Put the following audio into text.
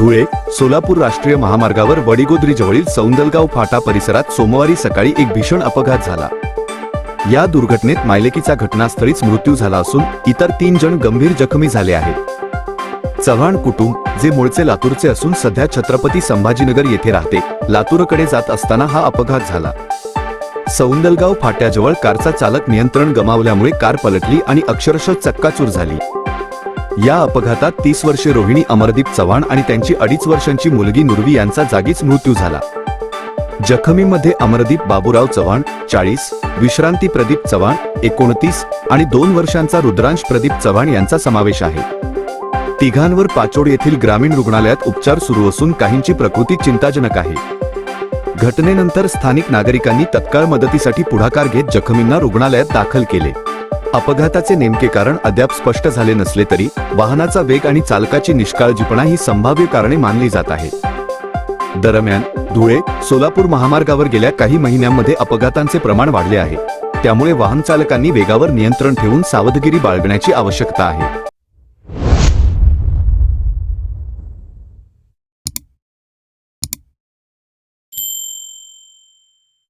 धुळे सोलापूर राष्ट्रीय महामार्गावर वडिगोद्री जवळील सौंदलगाव फाटा परिसरात सोमवारी सकाळी एक भीषण अपघात झाला. या दुर्घटनेत मायलेकीचा घटनास्थळीच मृत्यू झाला असून इतर तीन जण गंभीर जखमी झाले आहेत. चव्हाण कुटुंब जे मूळचे लातूरचे असून सध्या छत्रपती संभाजीनगर येथे राहते लातूरकडे जात असताना हा अपघात झाला. सौंदलगाव फाट्याजवळ कारचा चालक नियंत्रण गमावल्यामुळे कार पलटली आणि अक्षरशः चक्काचूर झाली. या अपघातात तीस वर्षे रोहिणी अमरदीप चव्हाण आणि त्यांची अडीच वर्षांची मुलगी नुरवी यांचा जागीच मृत्यू झाला. जखमीमध्ये अमरदीप बाबूराव चव्हाण चाळीस विश्रांती प्रदीप चव्हाण एकोणतीस आणि दोन वर्षांचा रुद्रांश प्रदीप चव्हाण यांचा समावेश आहे. तिघांवर पाचोड येथील ग्रामीण रुग्णालयात उपचार सुरू असून काहींची प्रकृती चिंताजनक आहे. घटनेनंतर स्थानिक नागरिकांनी तत्काळ मदतीसाठी पुढाकार घेत जखमींना रुग्णालयात दाखल केले. अपघाताचे नेमके कारण अद्याप स्पष्ट झाले नसले तरी वाहनाचा वेग आणि चालकाची निष्काळजीपणा ही संभाव्य कारणे मानली जात आहेत. दरम्यान धुळे सोलापूर महामार्गावर गेल्या काही महिन्यांमध्ये अपघातांचे प्रमाण वाढले आहे. त्यामुळे वाहन चालकांनी वेगावर नियंत्रण ठेवून सावधगिरी बाळगण्याची आवश्यकता आहे.